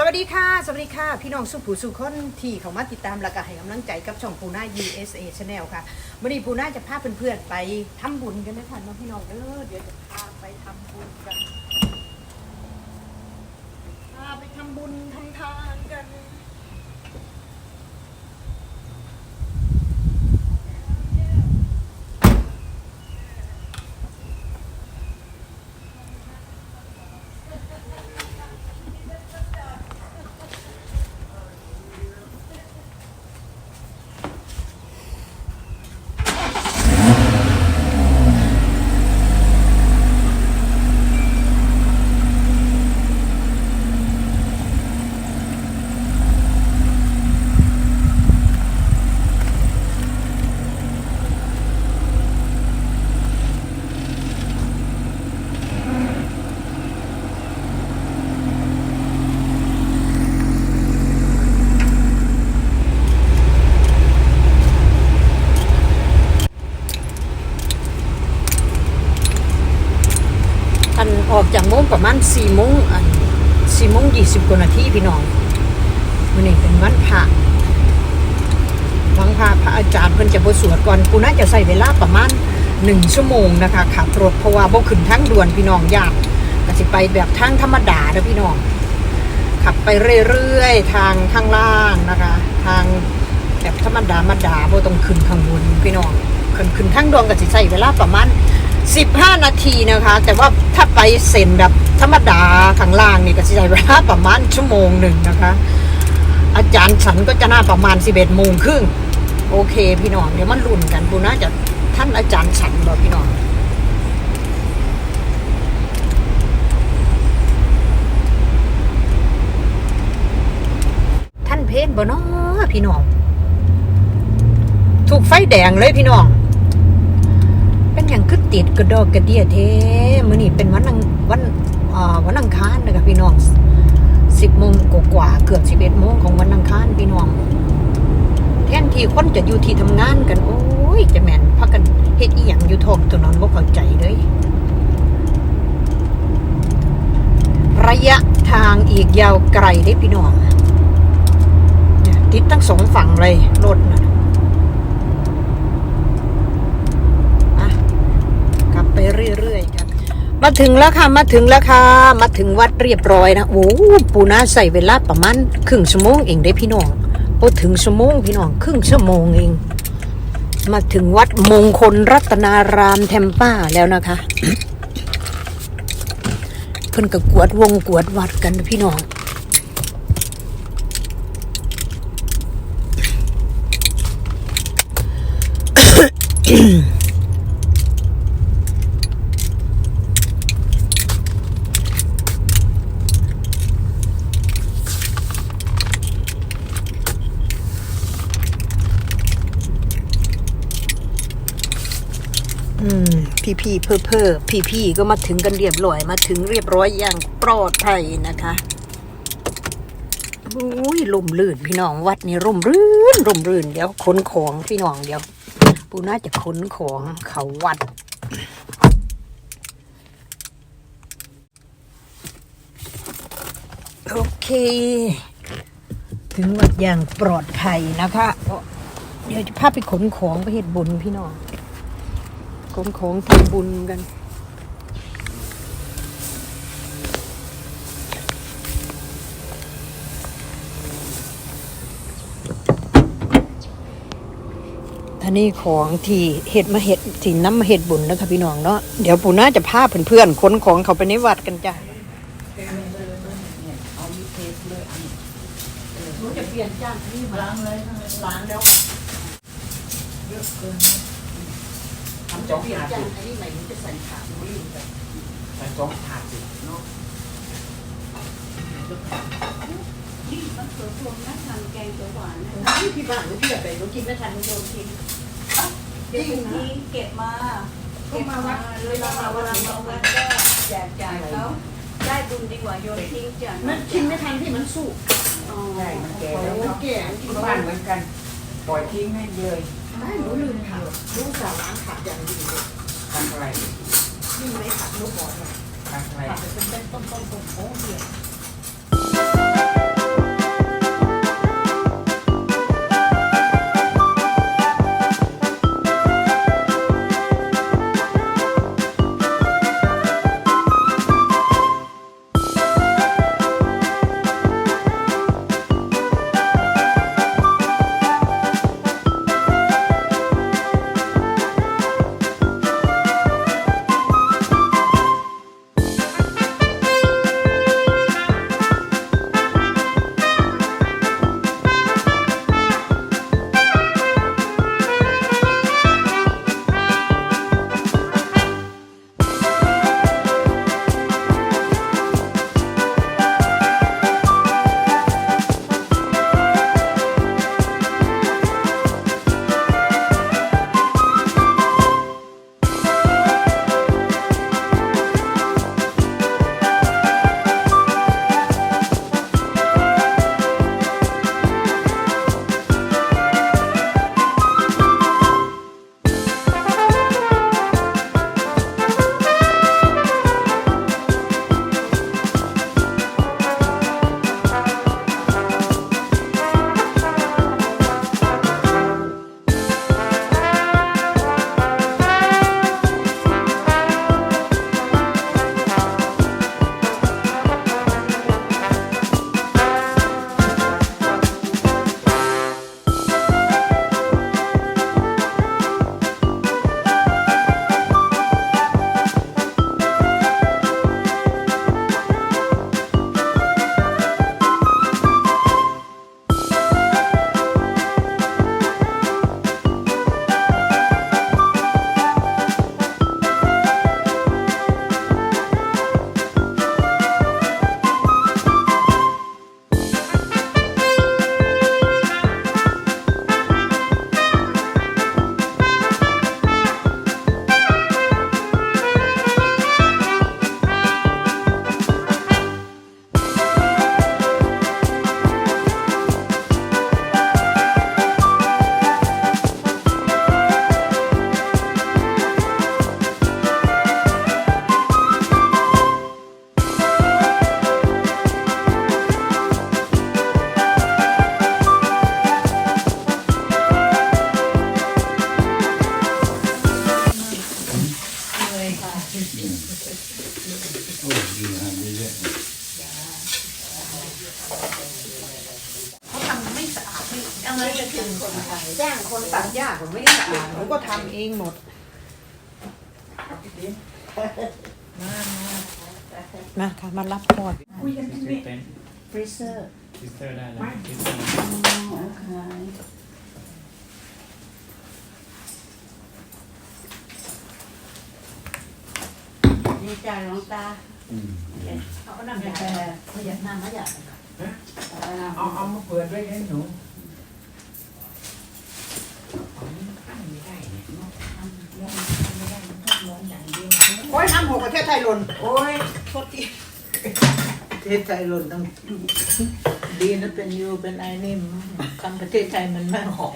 สวัสดีค่ะ สวัสดีค่ะ พี่น้องสุผูสุคนที่เขามาติดตามและก็ให้กำลังใจกับช่องปูน่า USA Channel ค่ะวันนี้ปูน่าจะพาเพื่อนๆไปทำบุญกันนะคะน้องพี่น้องเออเดี๋ยวจะพาไปทำบุญกันพาไปทำบุญทำทานกัน ประมาณสี่โมงสี่โมงยี่สิบกว่านาทีพี่น้องวันนี้เป็นวันพระวันพระพระอาจารย์เพิ่นจะบทสวดก่อนกูน่าจะใส่เวลาประมาณหนึ่งชั่วโมงนะคะขับรถเพราะว่าบ่ขึ้นทางด่วนพี่น้องยากก็สิไปแบบทางธรรมดาเด้อพี่น้อง ขับไปเรื่อยๆ ทางข้างล่างนะคะ ทางแบบธรรมดามาดาบ่ต้องขึ้นข้างบนพี่น้องขึ้นขึ้นทางด่วนก็สิใช้เวลาประมาณ 15 นาทีนะคะ แต่ว่าถ้าไปเซ็นแบบธรรมดาข้างล่างนี่ก็ใช้เวลาประมาณชั่วโมงหนึ่งนะคะ อาจารย์ฉันก็จะน่าประมาณ 11โมงครึ่งโอเค พี่น้องเดี๋ยวมันรุ่นกันปูน่าจะท่านอาจารย์ฉันบอกพี่น้องท่านเพนบ่เนาะพี่น้องถูกไฟแดงเลยพี่น้อง เป็นอย่างคึดติดกระดอกกระเดียเทมื้อนี้เป็นวันอังวันวันอังคารนะคะพี่น้องสิบโมงกว่าเกือบสิบเอ็ดโมงของวันอังคารพี่น้อง แทนที่คนจะอยู่ที่ทำงานกันโอ้ยจะแม่นพักกันเฮ็ดอีหยังอยู่ท้องถนอนบ่เข้าใจเลยระยะทางอีกยาวไกลเด้พี่น้องติดทั้งสองฝั่งเลยรถนะอะกลับ ไปเรื่อยๆครับมาถึงแล้วค่ะมาถึงแล้วค่ะ มาถึงวัดเรียบร้อยนะโอ้ปูนาใส่เวลาประมาณครึ่งชั่วโมงเองได้พี่น้องโอ้ถึงชั่วโมงพี่น้องครึ่งชั่วโมงเอง มาถึงวัดมงคลรัตนารามเทมป้าแล้วนะคะเพิ่นก็กวดวงกวดวัดกันพี่น้องอืม พี่เพ่อเพ่อพี่พี่ๆก็มาถึงกันเรียบร้อยมาถึงเรียบร้อยอย่างปลอดภัยนะคะอุ้ยล่มลื่นพี่น้องวัดนี่ร่มรื่นร่มรื่นเดี๋ยวขนของพี่น้องเดี๋ยว ปูน่าจะขนของเขาวัด โอเค ถึงวัดอย่างปลอดภัยนะคะ เดี๋ยวจะพาไปขนของไปเฮ็ดบุญพี่น้อง ของของทำบุญกันท่านี้ของที่เห็ดมาเห็ดที่น้ำมาเห็ดบุญนะคะพี่น้องเนาะเดี๋ยวปู่น่าจะพาเพื่อนๆขนของเขาไปในวัดกันจ้ะหนูจะเปลี่ยนจ้านนี่ล้างเลยล้างแล้วเยอะเกิน ทำจะเปลี่ยนจานอันนี้ใหม่หนูจะใส่ขาหนูลืมไปใส่สองถาดสิเนาะนี่มะเขือพวงน่าทำแกงเขียวหวานนะนี่พี่บ้านหนูเพียบบไปหนูกินไม่ทันหนูโดนกินเดี๋ยวนี้เก็บมาเก็บมาเลยเรามาวันเราวัดก็แจกจ่ายเขาได้บุญดีกว่าโยนทิ้งจ้ะมันกินไม่ทันที่มันสุกใช่มันแก่แล้วเนาะแก่ที่บ้านเหมือนกัน ปล่อยทิ้งให้เลย ได้หนูลืมค่ะลูกสาวล้างขาดอย่างดีเลยทำอะไรนี่ไม่ขัดลูกบอลเลยทำอะไรขัดเป็นเป็นต้นต้นต้นโอ้เดียว อะไรจะถึงคนไทยจ้างคนตัดหญ้าผมไม่ได้อ่านผมก็ทำเองหมดพี่ติ๋มาค่ะมารับก่อนคุยกันที่นี่ฟรีเซอร์ซิสเตอร์ได้แล้วซิสเตอร์โอเคดีใจหลวงตาเอาน้ำยาเขาอยากน้ำมาอยากเอาเอามาเปิดไว้ให้หนูเอาตั้งไม่ได้เนี่ยเนาะตั้งไม่ได้มันต้องร้อนอย่างเดียว โอ้ยน้ำหกประเทศไทยหล่นโอ้ยโทษทีประเทศไทยหล่นต้องดีนะเป็นยูเป็นไอ้นี่ทำประเทศไทยมันไม่หอก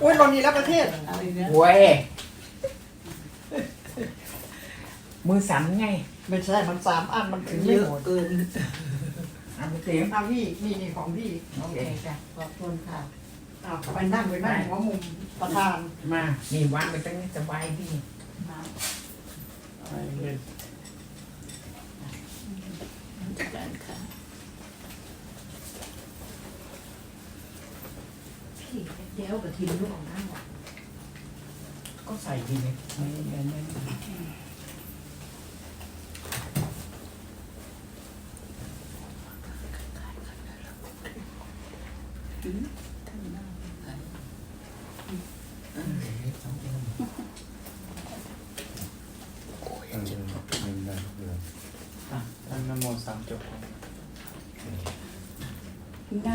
โอ้ยหล่นอีกแล้วประเทศเอาอีกแล้วเว้ยมือสั่นไงไม่ใช่มันสามอันมันถึงเยไม่อะหมดเกินเอาพี่ติ๋มเอาพี่นี่นี่ของพี่โอเคจ้ะขอบคุณค่ะเอาไปนั่งไปนั่งหัวมุมประธานมานี่วางไปตรงนี้สบายดี การค่ะพี่เดี๋ยวกับทีมลูกของนั่งหรอก็ใส่ดีเลยไม่ไม่ไม่ไม่ อะตั้งนโมสามจบครับ นะ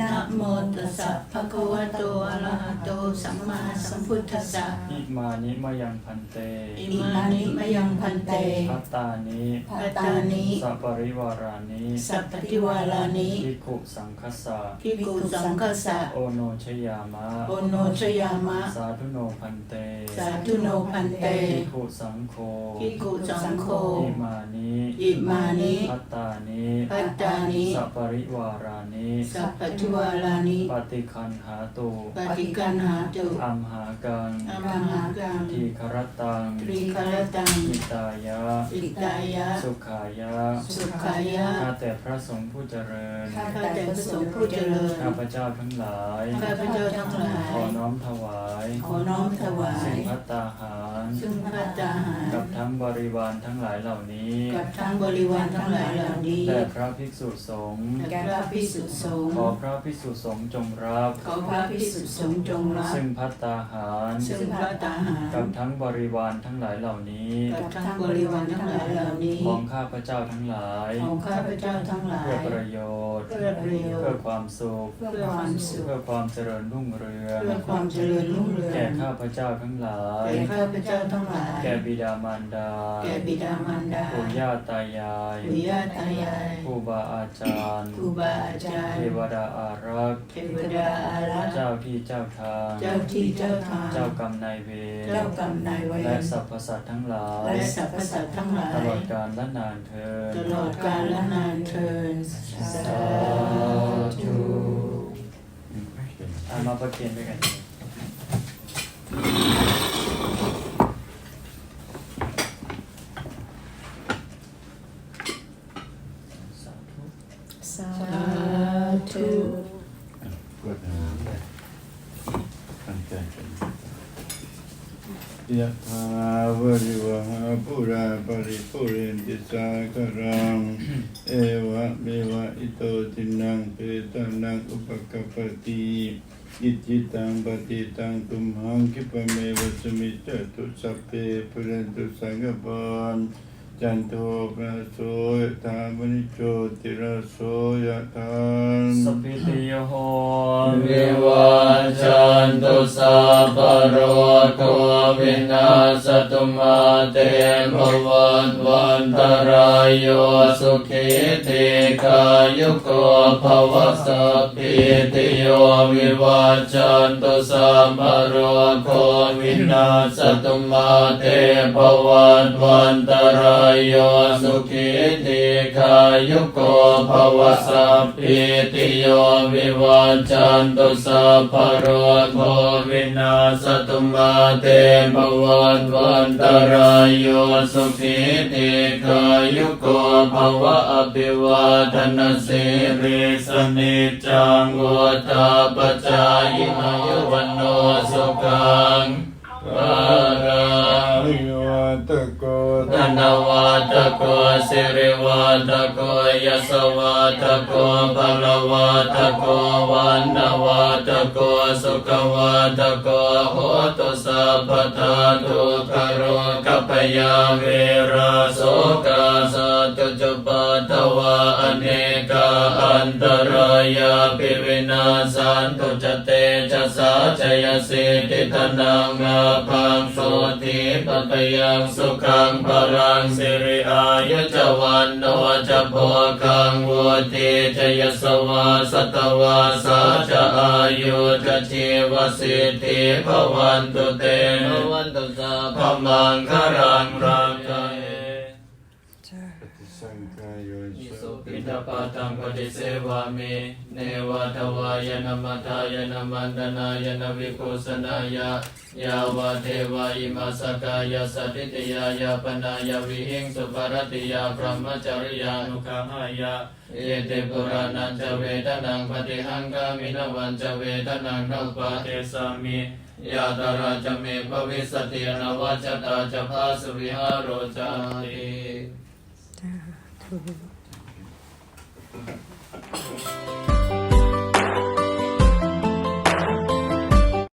นะโมตัสสะภะคะวะโตอะระหะโตสัมมาสัมพุทธัสสะอิมานิมายังพันเตอิมานิมะยังพันเตพัตตานิภัตตานิสัปริวารานิสัพพทิวารานิภิกขุสังคสะภิกขุสังฆสะโอโนชยามะโอโนชยามะ สาธุโนพันเตสาธุโนพันเตภิกขุสังโฆภิกขุสังโฆอิมานิอิมานิพัตตานิพัตตานิสัปริวารานิสัพพทิวารานิปฏิคันหาตุปฏิกันหาตุอัมหากังอมหากังทีครตังตรีคารตังอิตายะ อิตายะ สุขายะสุขายะข้าแต่พระสงฆ์ผู้เจริญข้าแต่พระสงฆ์ผู้เจริญข้าพเจ้าทั้งหลายข้าพเจ้าทั้งหลาย ขอน้อมถวาย ขอน้อมถวาย สิ่งพัตตาหาร ซึ่งพระตาหารกับทั้งบริวารทั้งหลายเหล่านี้กับทั้งบริวารทั้งหลายเหล่านี้แด่พระภิกษุสงฆ์แก่พระพิสุสงฆ์ขอพระภิกษุสงฆ์จงรับขอพระพิสุสงฆ์จงรับซึ่งพัตตาหารซึ่งพระตาหารกับทั้งบริวารทั้งหลายเหล่านี้กับทั้งบริวารทั้งหลายเหล่านี้ของข้าพเจ้าทั้งหลายของข้าพเจ้าทั้งหลายเพื่อประโยชน์เพื่อประโยชน์เพื่อความสุขเพื่อความสุขเพื่อความเจริญรุ่งเรืองเพื่อความเจริญรุ่งเรืองแก่ข้าพเจ้าทั้งหลายแก่ข้าพเจ้าทั้งหลาย แก่บิดามารดาแก่บิดามารดา ปู่ย่าตายายปู่ย่าตายายครูบาอาจารย์ครูบาอาจารย์ เทวดาอารักษ์ เทวดาอารักษ์ เจ้าที่เจ้าทาง เจ้าที่เจ้าทาง เจ้ากรรมนายเวร เจ้ากรรมนายเวและรสรรพสัตว์ทั้งหลาย และสรรพสัตว์ทั้งหลาย ตลอดกาลและนานเทอญตลอดกาลและนานเทินสาธุอ่ามาประเคนด้วยกันสาธุ สาธุ กดน้ำเลยตั้งใจกัน ยะถาวริวหาปุราปริปุเรนติสาครัง เอวะเมวะอิโตตินังเปตานังอุปกปปติอิจิตังปฏิตังตุมหังคิปเมวะสมิจจตุสัพเพปุเรนตุสังกปานจันโทปนะโสยธามนิโชติระโสยะทานสัพพิติโยโหวิวัชชั นตุสัพโรโควินาสตุมาเตภวัตวันตรายโยสุขิติขายุโกภวสัพพิติโยวิวัชชันตุสัพโรโควินาสตุมาเตภวัตวันตรายโยสุขิติขายุโกภวสัพพิติโยวิวัชชันตุสัพโรโโพวินาสตุมาเตภวัตวันตรายโยสุขีติกายุโกภวะอภิวาทนาสิริสนิจังวตาปจายอายุวันโนสุขัง นวัตโกสิริวัตโกยสวัตโกภลวัตโกวันนวัตโกสุขวัตโกโหตุสัพพทาทุกขโรกัปยาเวราโสกาสัตุจุ นตรายาปิวินาสันตุจเตจะสาจยสิติธนังอาพังโสติปตยังสุขังปรังสิริอายุจวันโนจะโพคังวุติจะยสวาสตวาสาจะอายุจะชีวสิทธิภวันตุเตภวันตุสาพมังคารังรังใจ ปฏิสังขายโย อิ สุสุปิตปาตังปฏิเสวามิเนวะทวายนะมัทายนะมันดนายนวิคุสนายะยาวะเทวาอิมาสกายาสติติยายาปนายาวิหิงสุปรติยาพรหมจริยานุขหายาเอเตปุรานันจเวทนังปฏิหังกามินวันจเวทนังนัปปะเทสามิยาตราจเมภวิสตินวัจตาจภาสวิหารโรจาติ Thank you.